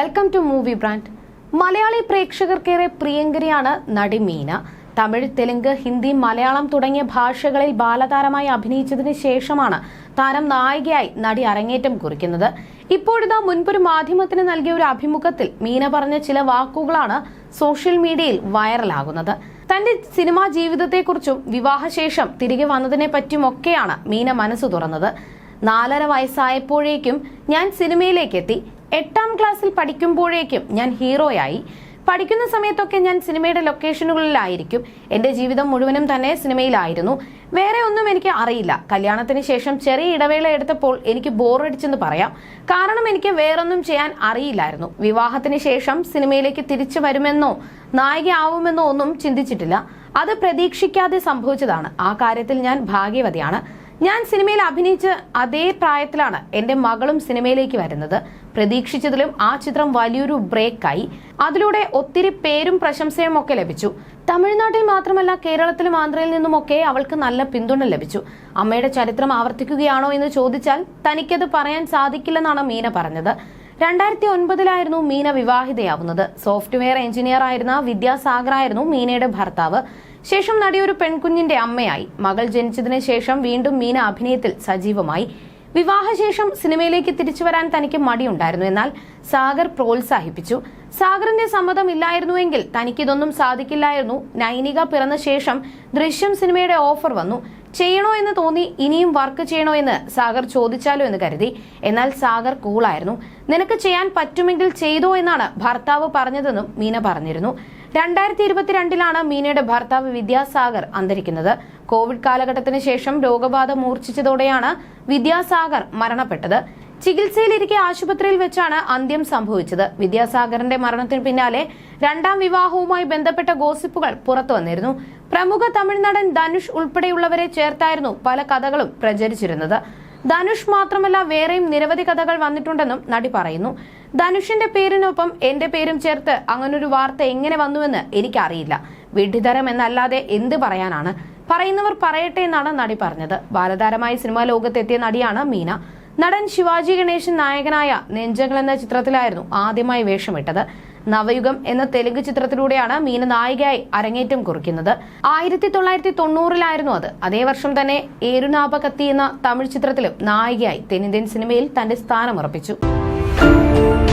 Welcome to movie brand Malayali പ്രേക്ഷകർക്കേറെ പ്രിയങ്കരിയാണ് നടി മീന. തമിഴ് തെലുങ്ക് ഹിന്ദി മലയാളം തുടങ്ങിയ ഭാഷകളിൽ ബാലതാരമായി അഭിനയിച്ചതിന് ശേഷമാണ് താരം നായികയായി നടി അരങ്ങേറ്റം കുറിക്കുന്നത്. ഇപ്പോഴിതാ മുൻപൊരു മാധ്യമത്തിന് നൽകിയ ഒരു അഭിമുഖത്തിൽ മീന പറഞ്ഞ ചില വാക്കുകളാണ് സോഷ്യൽ മീഡിയയിൽ വൈറലാകുന്നത്. തന്റെ സിനിമാ ജീവിതത്തെക്കുറിച്ചും വിവാഹശേഷം തിരികെ വന്നതിനെ പറ്റിയുമൊക്കെയാണ് മീന മനസ്സു തുറന്നത്. നാലര വയസ്സായപ്പോഴേക്കും ഞാൻ സിനിമയിലേക്ക് എത്തി എട്ടാം ക്ലാസ്സിൽ പഠിക്കുമ്പോഴേക്കും ഞാൻ ഹീറോയായി. പഠിക്കുന്ന സമയത്തൊക്കെ ഞാൻ സിനിമയുടെ ലൊക്കേഷനുകളിലായിരിക്കും. എന്റെ ജീവിതം മുഴുവനും തന്നെ സിനിമയിലായിരുന്നു. വേറെ ഒന്നും എനിക്ക് അറിയില്ല. കല്യാണത്തിന് ശേഷം ചെറിയ ഇടവേള എടുത്തപ്പോൾ എനിക്ക് ബോറടിച്ചെന്ന് പറയാം. കാരണം എനിക്ക് വേറൊന്നും ചെയ്യാൻ അറിയില്ലായിരുന്നു. വിവാഹത്തിന് ശേഷം സിനിമയിലേക്ക് തിരിച്ചു വരുമെന്നോ നായികയാവുമെന്നോ ഒന്നും ചിന്തിച്ചിട്ടില്ല. അത് പ്രതീക്ഷിക്കാതെ സംഭവിച്ചതാണ്. ആ കാര്യത്തിൽ ഞാൻ ഭാഗ്യവതിയാണ്. ഞാൻ സിനിമയിൽ അഭിനയിച്ച് അതേ പ്രായത്തിലാണ് എന്റെ മകളും സിനിമയിലേക്ക് വരുന്നത്. പ്രതീക്ഷിച്ചതിലും ആ ചിത്രം വലിയൊരു ബ്രേക്കായി. അതിലൂടെ ഒത്തിരി പേരും പ്രശംസയും ഒക്കെ ലഭിച്ചു. തമിഴ്നാട്ടിൽ മാത്രമല്ല കേരളത്തിലും ആന്ധ്രയിൽ നിന്നുമൊക്കെ അവൾക്ക് നല്ല പിന്തുണ ലഭിച്ചു. അമ്മയുടെ ചരിത്രം ആവർത്തിക്കുകയാണോ എന്ന് ചോദിച്ചാൽ തനിക്കത് പറയാൻ സാധിക്കില്ലെന്നാണ് മീന പറഞ്ഞത്. രണ്ടായിരത്തി ഒൻപതിലായിരുന്നു മീന വിവാഹിതയാവുന്നത്. സോഫ്റ്റ്വെയർ എഞ്ചിനീയർ ആയിരുന്ന വിദ്യാസാഗർ ആയിരുന്നു മീനയുടെ ഭർത്താവ്. ശേഷം നടി ഒരു പെൺകുഞ്ഞിന്റെ അമ്മയായി. മകൾ ജനിച്ചതിന് ശേഷം വീണ്ടും മീന അഭിനയത്തിൽ സജീവമായി. വിവാഹശേഷം സിനിമയിലേക്ക് തിരിച്ചു വരാൻ തനിക്ക് മടിയുണ്ടായിരുന്നു. എന്നാൽ സാഗർ പ്രോത്സാഹിപ്പിച്ചു. സാഗറിന്റെ സമ്മതം ഇല്ലായിരുന്നുവെങ്കിൽ തനിക്കിതൊന്നും സാധിക്കില്ലായിരുന്നു. നൈനിക പിറന്ന ശേഷം ദൃശ്യം സിനിമയുടെ ഓഫർ വന്നു. ചെയ്യണോ എന്ന് തോന്നി ഇനിയും വർക്ക് ചെയ്യണോ എന്ന് സാഗർ ചോദിച്ചാലോ എന്ന് കരുതി. എന്നാൽ സാഗർ കൂളായിരുന്നു. നിനക്ക് ചെയ്യാൻ പറ്റുമെങ്കിൽ ചെയ്തോ എന്നാണ് ഭർത്താവ് പറഞ്ഞതെന്നും മീന പറഞ്ഞിരുന്നു. രണ്ടായിരത്തി ഇരുപത്തിരണ്ടിലാണ് മീനയുടെ ഭർത്താവ് വിദ്യാസാഗർ അന്തരിക്കുന്നത്. കോവിഡ് കാലഘട്ടത്തിന് ശേഷം രോഗബാധ മൂർച്ഛിച്ചതോടെയാണ് വിദ്യാസാഗർ മരണപ്പെട്ടത്. ചികിത്സയിലിരിക്കെ ആശുപത്രിയിൽ വെച്ചാണ് അന്ത്യം സംഭവിച്ചത്. വിദ്യാസാഗറിന്റെ മരണത്തിന് പിന്നാലെ രണ്ടാം വിവാഹവുമായി ബന്ധപ്പെട്ട ഗോസിപ്പുകൾ പുറത്തു വന്നിരുന്നു. പ്രമുഖ തമിഴ്നാടൻ ധനുഷ് ഉൾപ്പെടെയുള്ളവരെ ചേർത്തായിരുന്നു പല കഥകളും പ്രചരിച്ചിരുന്നത്. ധനുഷ് മാത്രമല്ല വേറെയും നിരവധി കഥകൾ വന്നിട്ടുണ്ടെന്നും നടി പറയുന്നു. ധനുഷിന്റെ പേരിനൊപ്പം എന്റെ പേരും ചേർത്ത് അങ്ങനൊരു വാർത്ത എങ്ങനെ വന്നുവെന്ന് എനിക്കറിയില്ല. വിഡ്ഢിതരം എന്നല്ലാതെ എന്ത് പറയാനാണ്? പറയുന്നവർ പറയട്ടെ എന്നാണ് നടി പറഞ്ഞത്. ബാലതാരമായി സിനിമാ ലോകത്തെത്തിയ നടിയാണ് മീന. നടൻ ശിവാജി ഗണേശൻ നായകനായ നെഞ്ചകൾ എന്ന ചിത്രത്തിലായിരുന്നു ആദ്യമായി വേഷമിട്ടത്. നവയുഗം എന്ന തെലുങ്ക് ചിത്രത്തിലൂടെയാണ് മീന നായികയായി അരങ്ങേറ്റം കുറിക്കുന്നത്. ആയിരത്തി തൊള്ളായിരത്തി തൊണ്ണൂറിലായിരുന്നു അത്. അതേ വർഷം തന്നെ ഏരുനാപകത്തി എന്ന തമിഴ് ചിത്രത്തിലും നായികയായി തെന്നിന്ത്യൻ സിനിമയിൽ തന്റെ സ്ഥാനമുറപ്പിച്ചു. Thank you.